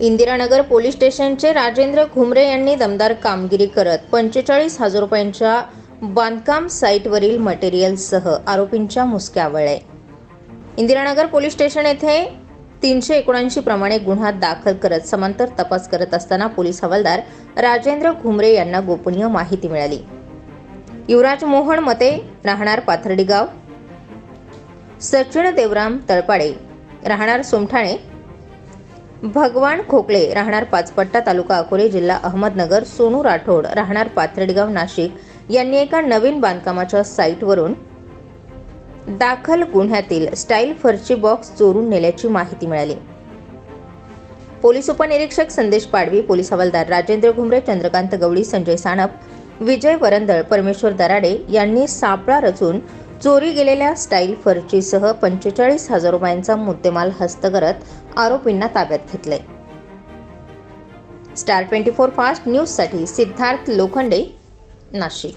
Indiranagar police स्टेशनचे राजेंद्र घुमरे यांनी दमदार कामगिरी करत पंचेचाळीस हजार रुपयांच्या बांधकाम साईटवरील मटेरियलसह आरोपींच्या मुसक्या आवळले इंदिरानगर पोलीस स्टेशन येथे तीनशे एकोणऐंशी प्रमाणे गुन्हा दाखल करत समांतर तपास करत असताना पोलीस हवालदार राजेंद्र घुमरे यांना गोपनीय माहिती मिळाली. युवराज मोहन मते राहणार पाथर्डी गाव. सचिन देवराम तळपाडे राहणार सोमठाणे. भगवान खोकले राहणार पाचपट्टा तालुका अकोले जिल्हा अहमदनगर सोनू राठोड राहणार पाथर्डगाव नाशिक यांनी एका नवीन बांधकामाच्या साईटवरून दाखल गुन्ह्यातील स्टाईल फरची बॉक्स चोरून नेल्याची माहिती मिळाली. पोलीस उपनिरीक्षक संदेश पाडवी पोलीस हवालदार राजेंद्र घुमरे चंद्रकांत गवळी संजय साणप विजय वरंदळ परमेश्वर दराडे यांनी सापळा रचून चोरी गेलेल्या स्टाईल फर्चीसह पंचेचाळीस हजार रुपयांचा मुद्देमाल हस्त करत आरोपींना ताब्यात घेतले स्टार ट्वेंटी फोर फास्ट न्यूजसाठी सिद्धार्थ लोखंडे नाशिक.